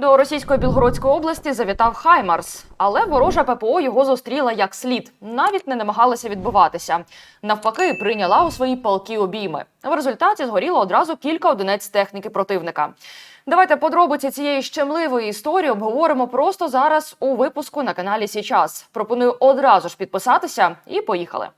До російської Білгородської області завітав Хаймарс, але ворожа ППО його зустріла як слід, навіть не намагалася відбиватися. Навпаки, прийняла у свої палки обійми. В результаті згоріло одразу кілька одиниць техніки противника. Давайте подробиці цієї щемливої історії обговоримо просто зараз у випуску на каналі Січас. Пропоную одразу ж підписатися і поїхали.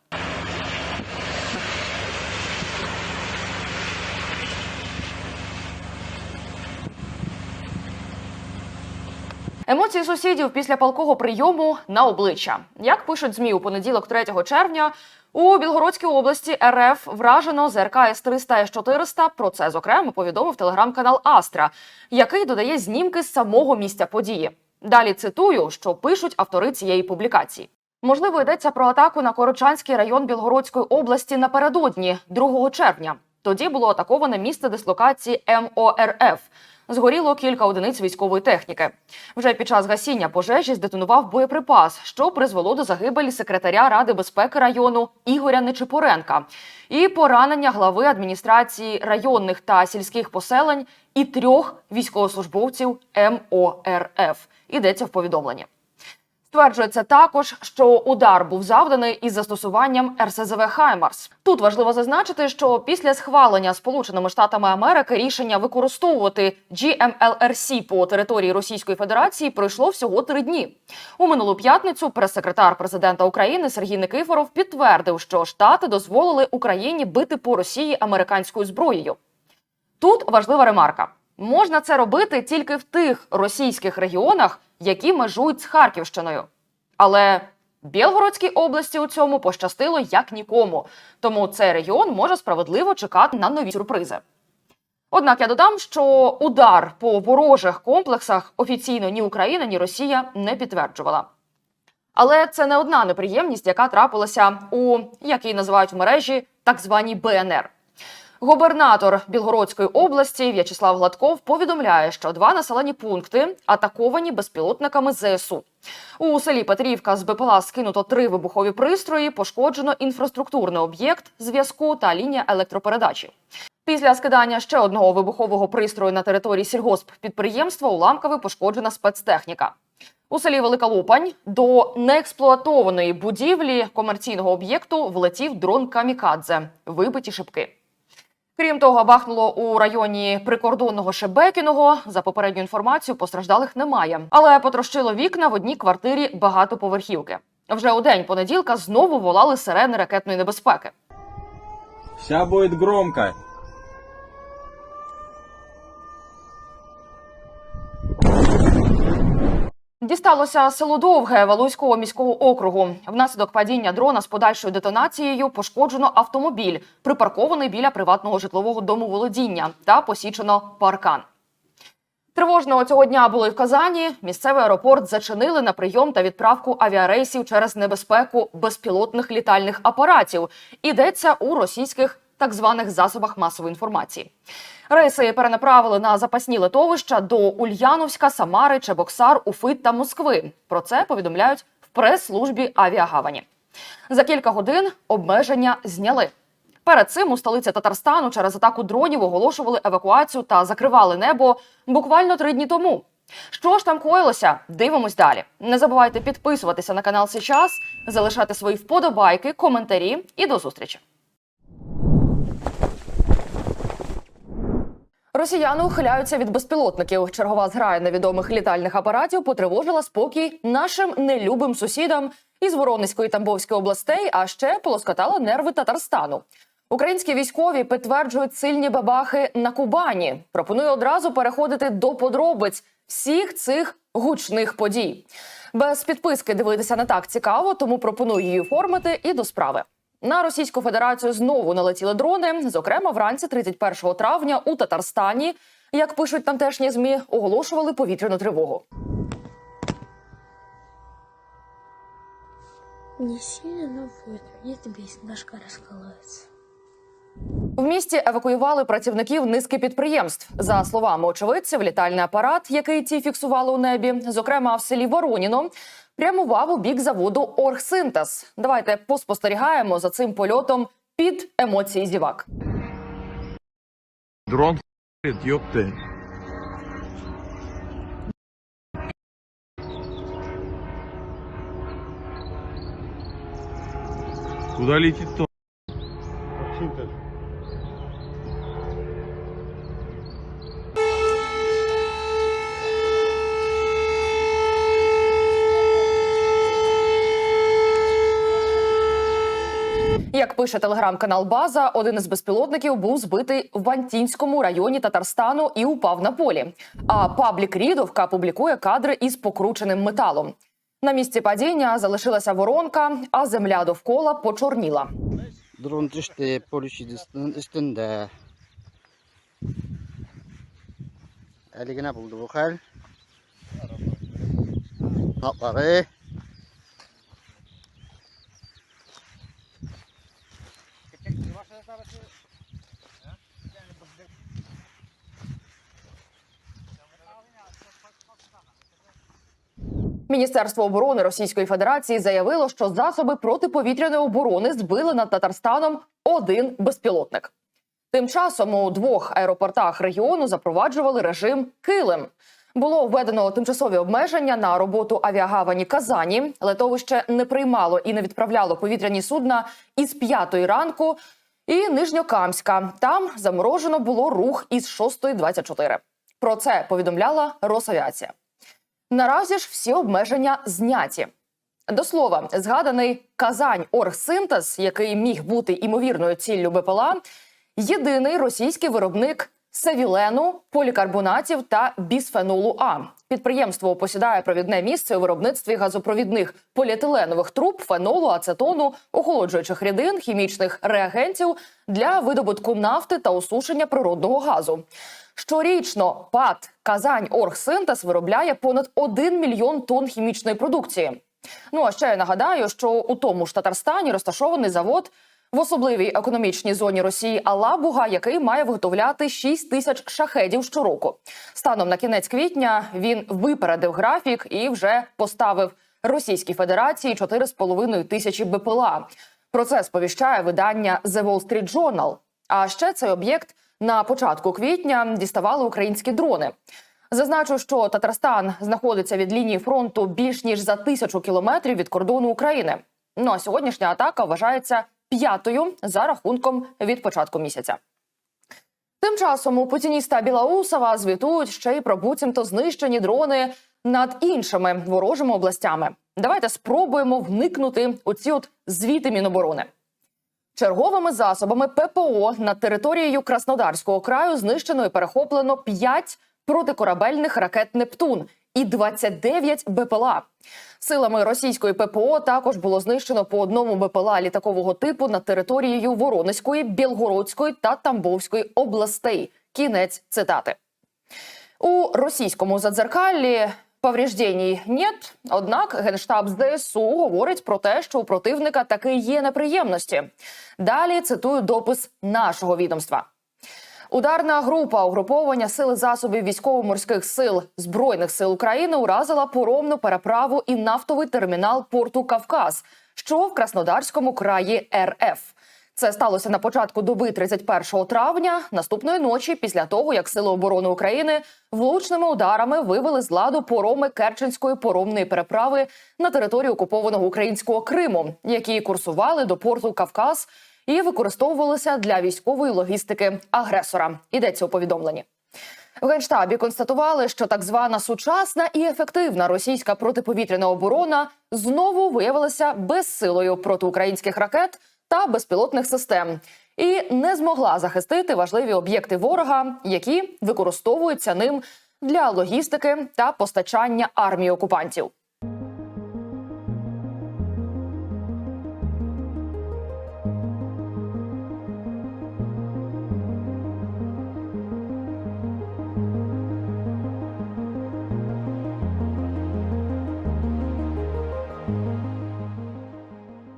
Емоції сусідів після палкого прийому на обличчя. Як пишуть змі у понеділок, 3 червня, у Білгородській області РФ вражено ЗРК С-300 С-400. Про це зокрема повідомив телеграм-канал Астра, який додає знімки з самого місця події. Далі цитую, що пишуть автори цієї публікації. Можливо, йдеться про атаку на Корочанський район Білгородської області напередодні, 2 червня. Тоді було атаковане місце дислокації МОРФ. Згоріло кілька одиниць військової техніки. Вже під час гасіння пожежі здетонував боєприпас, що призвело до загибелі секретаря Ради безпеки району Ігоря Нечипоренка і поранення глави адміністрації районних та сільських поселень і трьох військовослужбовців МОРФ. Ідеться в повідомленні. Стверджується також, що удар був завданий із застосуванням РСЗВ Хаймарс. Тут важливо зазначити, що після схвалення Сполученими Штатами Америки рішення використовувати GMLRC по території Російської Федерації пройшло всього три дні. У минулу п'ятницю прес-секретар президента України Сергій Никифоров підтвердив, що Штати дозволили Україні бити по Росії американською зброєю. Тут важлива ремарка: можна це робити тільки в тих російських регіонах, які межують з Харківщиною. Але Білгородській області у цьому пощастило як нікому, тому цей регіон може справедливо чекати на нові сюрпризи. Однак я додам, що удар по ворожих комплексах офіційно ні Україна, ні Росія не підтверджувала. Але це не одна неприємність, яка трапилася у як її називають в мережі так званій БНР. Губернатор Білгородської області В'ячеслав Гладков повідомляє, що два населені пункти атаковані безпілотниками ЗСУ. У селі Петрівка з БПЛА скинуто три вибухові пристрої, пошкоджено інфраструктурний об'єкт зв'язку та лінія електропередачі. Після скидання ще одного вибухового пристрою на території сільгосппідприємства уламками пошкоджена спецтехніка. У селі Велика Лупань до неексплуатованої будівлі комерційного об'єкту влетів дрон Камікадзе, вибиті шибки. Крім того, бахнуло у районі прикордонного Шебекіного. За попередню інформацію постраждалих немає, але потрощило вікна в одній квартирі багатоповерхівки. Вже у день понеділка знову волали сирени ракетної небезпеки. Вся буде громко. Дісталося село Довге Валуйського міського округу. Внаслідок падіння дрона з подальшою детонацією пошкоджено автомобіль, припаркований біля приватного житлового дому володіння, та посічено паркан. Тривожного цього дня були в Казані. Місцевий аеропорт зачинили на прийом та відправку авіарейсів через небезпеку безпілотних літальних апаратів. Ідеться у російських так званих засобах масової інформації. Рейси перенаправили на запасні литовища до Ульяновська, Самари, Чебоксар, Уфи та Москви. Про це повідомляють в прес-службі авіагавані. За кілька годин обмеження зняли. Перед цим у столиці Татарстану через атаку дронів оголошували евакуацію та закривали небо буквально три дні тому. Що ж там коїлося? Дивимось далі. Не забувайте підписуватися на канал Сейчас, залишати свої вподобайки, коментарі і до зустрічі. Росіяни ухиляються від безпілотників. Чергова зграя невідомих літальних апаратів потривожила спокій нашим нелюбим сусідам із Воронезької та Тамбовської областей, а ще полоскатала нерви Татарстану. Українські військові підтверджують сильні бабахи на Кубані. Пропоную одразу переходити до подробиць всіх цих гучних подій. Без підписки дивитися не так цікаво, тому пропоную її оформити і до справи. На Російську Федерацію знову налетіли дрони. Зокрема, вранці 31 травня у Татарстані, як пишуть тамтешні змі, оголошували повітряну тривогу. Не сильно, но вот. Мне бесит, раскалывается. В місті евакуювали працівників низки підприємств. За словами очевидців, літальний апарат, який ті фіксували у небі, зокрема в селі Вороніно, прямував у бік заводу Оргсинтез. Давайте поспостерігаємо за цим польотом під емоції зівак. Дрон йопте. Куда летит то? Пише телеграм-канал База, один із безпілотників був збитий в Вантінському районі Татарстану і упав на полі. А паблік Рідовка публікує кадри із покрученим металом. На місці падіння залишилася воронка, а земля довкола почорніла. Drone düştü, polis üstün- üstünde. Eligine buldu bu hal. Міністерство оборони Російської Федерації заявило, що засоби протиповітряної оборони збили над Татарстаном один безпілотник. Тим часом у двох аеропортах регіону запроваджували режим Килим. Було введено тимчасові обмеження на роботу авіагавані Казані. Летовище не приймало і не відправляло повітряні судна із п'ятої ранку. І Нижньокамська там заморожено було рух із 6.24. Про це повідомляла Росавіація. Наразі ж всі обмеження зняті. До слова, згаданий Казань Оргсинтез, який міг бути імовірною ціллю БПЛА, єдиний російський виробник севілену, полікарбонатів та бісфенолу А. Підприємство посідає провідне місце у виробництві газопровідних поліетиленових труб, фенолу, ацетону, охолоджуючих рідин, хімічних реагентів для видобутку нафти та осушення природного газу. Щорічно ПАТ Казань Оргсинтез виробляє понад 1 мільйон тонн хімічної продукції. Ну а ще я нагадаю, що у тому ж Татарстані розташований завод в особливій економічній зоні Росії Алабуга, який має виготовляти 6 тисяч шахедів щороку. Станом на кінець квітня він випередив графік і вже поставив Російській Федерації 4,5 тисячі БПЛА. Про це сповіщає видання The Wall Street Journal. А ще цей об'єкт на початку квітня діставали українські дрони. Зазначу, що Татарстан знаходиться від лінії фронту більш ніж за тисячу кілометрів від кордону України. Ну а сьогоднішня атака вважається п'ятою за рахунком від початку місяця. Тим часом у путініста Білаусова звітують ще й про буцімто знищені дрони над іншими ворожими областями. Давайте спробуємо вникнути у ці от звіти Міноборони. Черговими засобами ППО над територією Краснодарського краю знищено і перехоплено 5 протикорабельних ракет Нептун і 29 БПЛА. Силами російської ППО також було знищено по одному БПЛА літакового типу над територією Воронезької, Білгородської та Тамбовської областей. Кінець цитати. У російському задзеркаллі повреждень нет, однак генштаб ЗСУ говорить про те, що у противника таки є неприємності. Далі цитую допис нашого відомства. Ударна група угруповання сили засобів військово-морських сил збройних сил України уразила поромну переправу і нафтовий термінал порту Кавказ, що в Краснодарському краї РФ. Це сталося на початку доби 31 травня, наступної ночі, після того як Сили оборони України влучними ударами вивели з ладу пороми Керченської поромної переправи на території окупованого українського Криму, які курсували до порту Кавказ і використовувалися для військової логістики агресора. Йдеться у повідомленні. В генштабі констатували, що так звана сучасна і ефективна російська протиповітряна оборона знову виявилася безсилою проти українських ракет та безпілотних систем і не змогла захистити важливі об'єкти ворога, які використовуються ним для логістики та постачання армії окупантів.